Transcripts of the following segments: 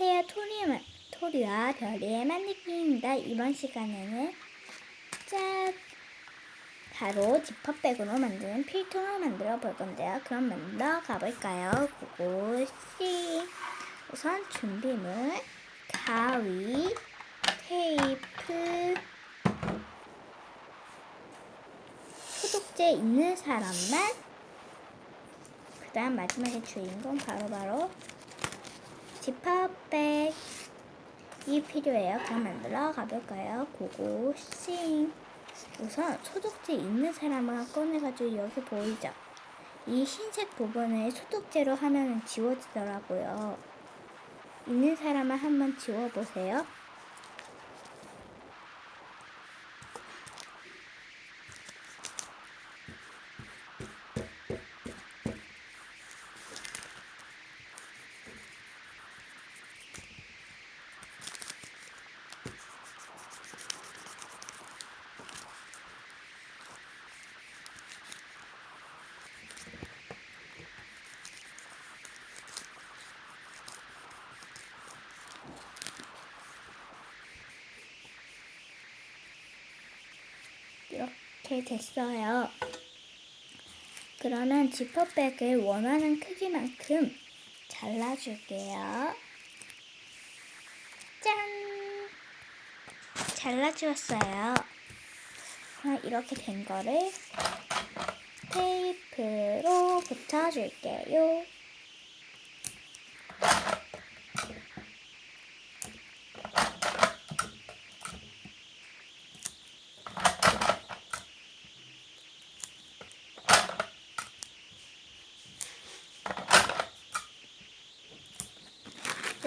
안녕하세요. 토리, 토리와 별이의 만들기입니다. 이번 시간에는 짠! 바로 지퍼백으로 만드는 필통을 만들어 볼 건데요. 그럼 만들어 가볼까요? 고고씨! 우선 준비물, 가위, 테이프, 소독제 있는 사람만 그 다음 마지막에 주인공 바로바로 지퍼백이 필요해요. 그럼 만들어 가볼까요? 고고 싱. 우선 소독제 있는 사람을 꺼내가지고 여기 보이죠? 이 흰색 부분을 소독제로 하면 지워지더라고요. 있는 사람을 한번 지워보세요. 이렇게 됐어요. 그러면 지퍼백을 원하는 크기만큼 잘라줄게요. 짠! 잘라주었어요. 이렇게 된 거를 테이프로 붙여줄게요.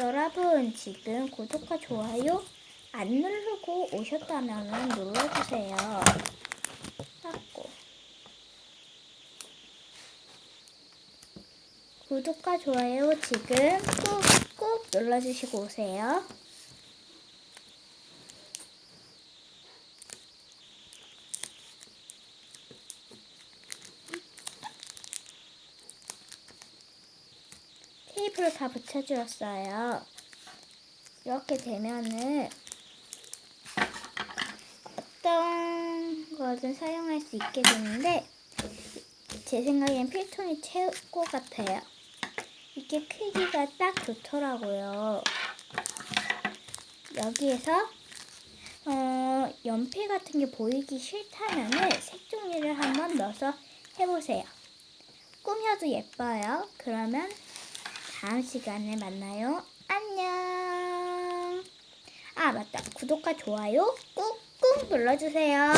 여러분 지금 구독과 좋아요 안 누르고 오셨다면 눌러주세요. 하고 구독과 좋아요 지금 꾹꾹 눌러주시고 오세요. 테이프를 다 붙여주었어요. 이렇게 되면은 어떤 거든 사용할 수 있게 되는데 제 생각엔 필통이 최고 같아요. 이게 크기가 딱 좋더라고요. 여기에서 어, 연필 같은 게 보이기 싫다면은 색종이를 한번 넣어서 해보세요. 꾸며도 예뻐요. 그러면 다음 시간에 만나요. 안녕. 아, 맞다. 구독과 좋아요 꾹꾹 눌러주세요.